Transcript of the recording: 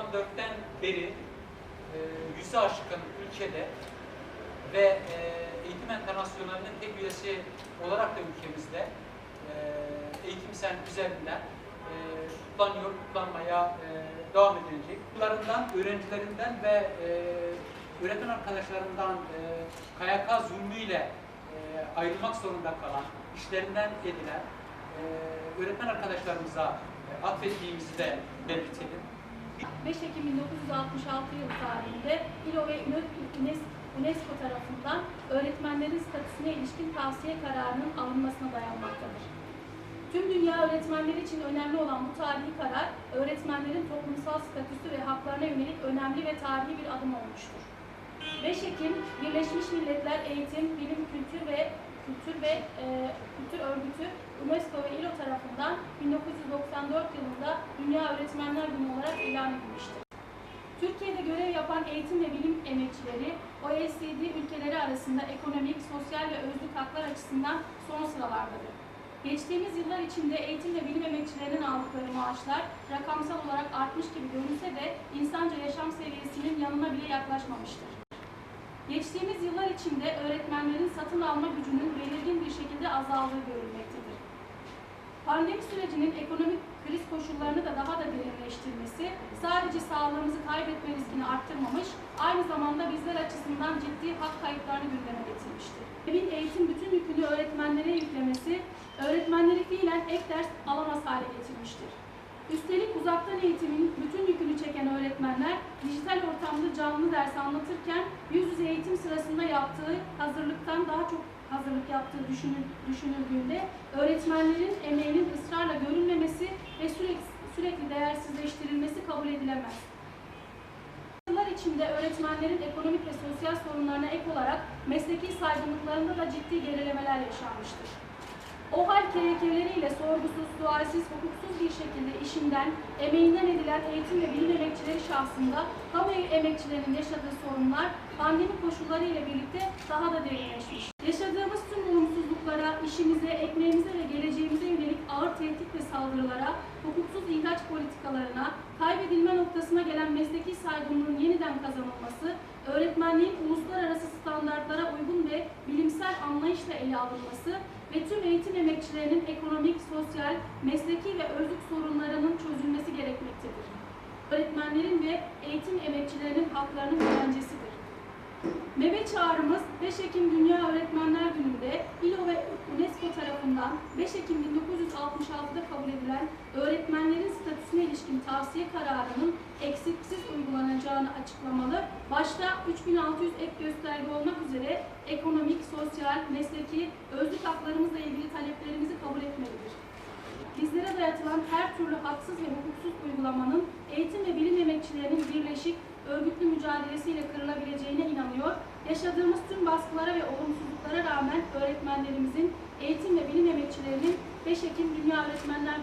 94'ten beri e, yüzü aşkın ülkede ve e, Eğitim Enternasyonel'in tek üyesi olarak da ülkemizde e, Eğitim Sen üzerinden e, kutlanıyor, kutlanmaya e, devam edilecek. Okullarından, öğrencilerinden ve öğretmen arkadaşlarından e, KYK zulmüyle ayrılmak zorunda kalan, işlerinden edilen öğretmen arkadaşlarımıza e, atfettiğimizi de belirtelim. 5 Ekim 1966 yılı tarihinde İLO ve UNESCO tarafından öğretmenlerin statüsüne ilişkin tavsiye kararının alınmasına dayanmaktadır. Tüm dünya öğretmenleri için önemli olan bu tarihi karar, öğretmenlerin toplumsal statüsü ve haklarına yönelik önemli ve tarihi bir adım olmuştur. 5 Ekim Birleşmiş Milletler Eğitim, Bilim, Kültür ve Kültür ve e, Kültür Örgütü UNESCO ve İLO tarafından 1994 yılında Dünya Öğretmenler Günü olarak edilmiştir. Türkiye'de görev yapan eğitim ve bilim emekçileri OECD ülkeleri arasında ekonomik, sosyal ve özlük haklar açısından son sıralardadır. Geçtiğimiz yıllar içinde eğitim ve bilim emekçilerinin aldıkları maaşlar rakamsal olarak artmış gibi görünse de insanca yaşam seviyesinin yanına bile yaklaşmamıştır. Geçtiğimiz yıllar içinde öğretmenlerin satın alma gücünün belirgin bir şekilde azaldığı görülmektedir. Pandemi sürecinin ekonomik kriz koşullarını da daha da derinleştirmesi sadece sağlığımızı kaybetme riskini arttırmamış, aynı zamanda bizler açısından ciddi hak kayıplarını gündeme getirmiştir. Evin eğitim bütün yükünü öğretmenlere yüklemesi, öğretmenleri fiilen ek ders alamaz hale getirmiştir. Üstelik uzaktan eğitimin bütün yükünü çeken öğretmenler dijital ortamda canlı ders anlatırken yüz yüze eğitim sırasında yaptığı hazırlıktan daha çok hazırlık yaptığı düşünül, düşünüldüğünde öğretmenlerin emeğinin ısrarla görülmemesi ve sürekli, sürekli değersizleştirilmesi kabul edilemez. Yıllar içinde öğretmenlerin ekonomik ve sosyal sorunlarına ek olarak mesleki saygınlıklarında da ciddi gerilemeler yaşanmıştır. O hal kerekeleriyle sorgusuz, sualsiz, hukuksuz bir şekilde işinden, emeğinden edilen eğitim ve bilim emekçileri şahsında kamu emekçilerinin yaşadığı sorunlar pandemi koşulları ile birlikte daha da derinleşmiş. İşimize, ekmeğimize ve geleceğimize yönelik ağır tehdit ve saldırılara, hukuksuz ihraç politikalarına, kaybedilme noktasına gelen mesleki saygınlığın yeniden kazanılması, öğretmenliğin uluslararası standartlara uygun ve bilimsel anlayışla ele alınması ve tüm eğitim emekçilerinin ekonomik, sosyal, mesleki ve özlük sorunlarının çözülmesi gerekmektedir. Öğretmenlerin ve eğitim emekçilerinin haklarının güvencesidir. Mebe çağrımız 5 Ekim Dünya Öğretmenler Günü'nde İLO ve tarafından 5 Ekim 1966'da kabul edilen öğretmenlerin statüsüne ilişkin tavsiye kararının eksiksiz uygulanacağını açıklamalı. Başta 3600 ek gösterge olmak üzere ekonomik, sosyal, mesleki, özlük haklarımızla ilgili taleplerimizi kabul etmelidir. Bizlere dayatılan her türlü haksız ve hukuksuz uygulamanın eğitim ve bilim emekçilerinin birleşik, örgütlü mücadelesiyle kırılabileceğine inanıyor. Yaşadığımız tüm baskılara ve olumsuzluklara rağmen öğretmenlerimizin, eğitim ve bilim emekçilerinin 5 Ekim Dünya Öğretmenler